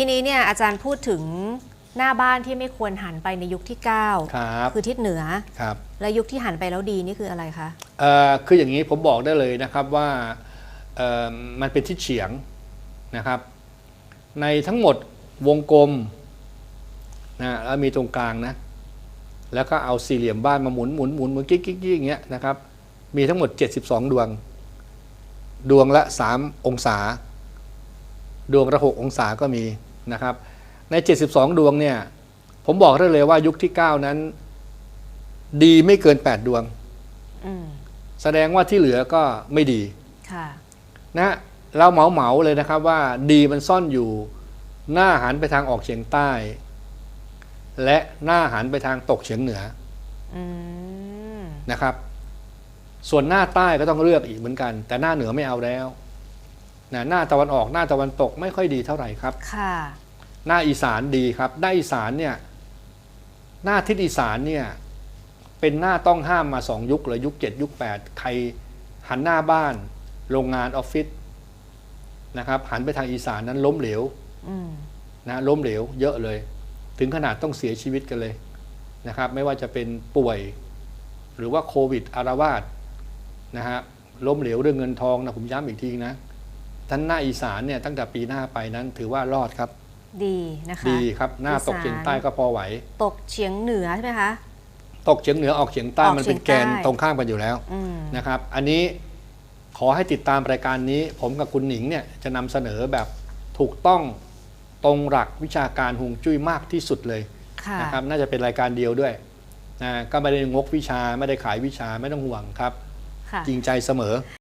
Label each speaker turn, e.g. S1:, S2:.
S1: ทีนี้เนี่ยอาจารย์พูดถึงหน้าบ้านที่ไม่ควรหันไปในยุคที่ 9
S2: ครับ
S1: คือทิศเหนือ
S2: ครับ
S1: และยุคที่หันไปแล้วดีนี่คืออะไรคะ
S2: เอ่อคืออย่างนี้ผมบอกได้เลยนะครับว่าเอ่อมันเป็นทิศเฉียงนะครับ ในทั้งหมดวงกลมนะแล้วมีตรงกลางนะ แล้วก็เอาสี่เหลี่ยมบ้านมาหมุนหมุนหมุนหมุนกิ๊กกิ๊กกิ๊กอย่างเงี้ยนะครับ มีทั้งหมด 72 ดวง ดวงละ 3 องศา ดวงละ 6 องศาก็มี นะครับ ใน 72 ดวงเนี่ย ผมบอกได้เลยว่ายุคที่ 9 นั้น ดีไม่เกิน 8 ดวง
S1: อืม
S2: แสดงว่าที่เหลือก็ไม่ดี
S1: ค่ะ
S2: นะเราเหมาเหมาๆเลยนะครับว่าดีมันซ่อนอยู่หน้าหันไปทางออกเฉียงใต้ และหน้าหันไปทางตกเฉียงเหนือ
S1: อืม
S2: นะครับ ส่วนหน้าใต้ก็ต้องเลือกอีกเหมือนกัน แต่หน้าเหนือไม่เอาแล้ว นะหน้าตะวันออกหน้าตะวันตกไม่ค่อยดีเท่าไหร่ครับ
S1: ค่ะ
S2: หน้าอีสานดีครับ หน้าอีสานเนี่ย หน้าทิศอีสานเนี่ย เป็นหน้าต้องห้ามมาสองยุคเลยยุคเจ็ดยุคแปดใครหันหน้าบ้าน โรงงานออฟฟิศนะครับหันไปทางอีสานนั้นล้มเหลว
S1: อืม
S2: นะล้มเหลวเยอะเลย ถึงขนาดต้องเสียชีวิตกันเลยนะครับ ไม่ว่าจะเป็นป่วย หรือว่าโควิดอารวาสนะฮะล้มเหลวเรื่องเงินทองนะผมย้ำอีกทีนะ ท่านหน้าอีสานเนี่ยตั้งแต่ปีหน้าไปนั้นถือว่ารอดครับ
S1: ดีนะคะ
S2: ดีครับหน้าตกเฉียงใต้ก็พอไหว
S1: ตกเฉียงเหนือใช่ไหมคะ
S2: ตกเฉียงเหนือออกเฉียงใต้
S1: ออก
S2: มันเป็นแกน
S1: เฉียงใต้
S2: ตรงข้ามกันอยู่แล้ว
S1: อืม
S2: นะครับ อันนี้ขอให้ติดตามรายการนี้ ผมกับคุณหนิงเนี่ยจะนำเสนอแบบถูกต้องตรงหลักวิชาการฮวงจุ้ยมากที่สุดเลย
S1: ค่ะ
S2: นะครับน่าจะเป็นรายการเดียวด้วยนะก็ไม่ได้งกวิชาไม่ได้ขายวิชาไม่ต้องห่วงครับ
S1: ค่ะ
S2: จริงใจเสมอ